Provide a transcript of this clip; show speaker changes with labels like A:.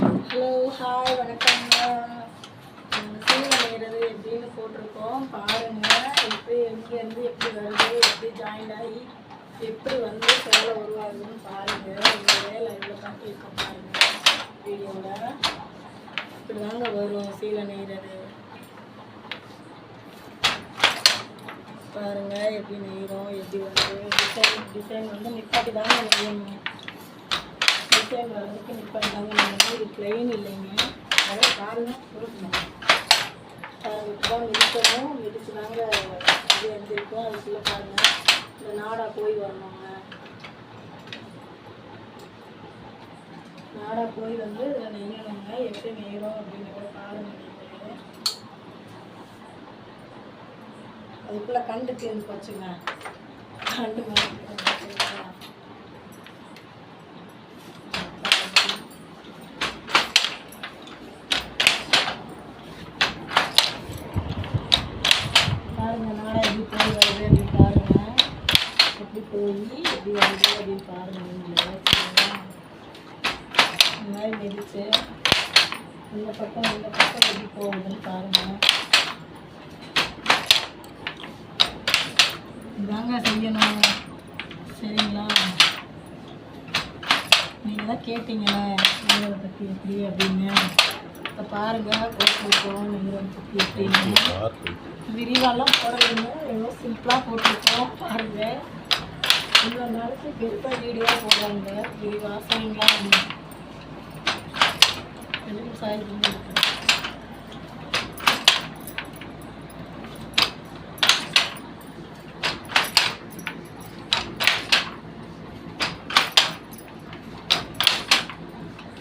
A: Hello hi வணக்கங்க சீலை நெய்கிறது எப்படின்னு போட்டிருக்கோம். பாருங்க எப்படி எங்கேருந்து எப்படி வருது எப்படி ஜாயின் ஆகி எப்படி வந்து சேலை உருவாகுதுன்னு பாருங்க. இந்த வேலை இவ்வளோ காட்டியிருக்கோம் பாருங்க. வீடியோவில் இப்படி தாங்க வரும் சீலை நெய்கிறது பாருங்க எப்படி நெய்கிறோம் எப்படி வந்து டிசைன் டிசைன் வந்து நிப்பாட்டி தாங்க நெய்யணும். டிசைன் வர்றதுக்கு நிற்பாங்க நீங்கள் பிளெயின் இல்லைங்க அதாவது காரணம் கொடுக்கணும் இப்படிதான் மிதிக்கணும் மிதித்து தாங்க இது எழுந்திருக்கோம் அதுக்குள்ளே பாருங்க இந்த நாடா போய் வரணுங்க நாடா போய் வந்து இதில் நெய்யணுங்க எப்படி நெய்கிறோம் அப்படிங்கிற காரணம் அதுக்குள்ளே கண்டு தேர்ந்து போச்சுங்க. கண்டு மாதிரி போச்சுங்க பாருங்க நாடா எப்படி வருது அப்படின்னு பாருங்க. எப்படி போய் எப்படி வருது அப்படின்னு பாருங்க நீங்களே சரிங்களா இந்த மாதிரி மிதிச்சு இந்த பக்கம் இந்த பக்கம் எப்படி போகுதுன்னு பாருங்க இதாங்க செய்யணும் சரிங்களா நீங்கள் தான் கேட்டீங்களே பற்றி எப்படி அப்படின்னு பாருங்கள் போட்டிருக்கோம். எப்படின்னு. விரிவாலாம் போடலைங்க. எவ்வளோ சிம்பிளாக போட்டிருக்கோம். பாருங்க. இவ்வளோ நாளைக்கு பெருசாக வீடியோ போடுறாங்க. விரிவாக சரிங்களா ஆயிடுச்சு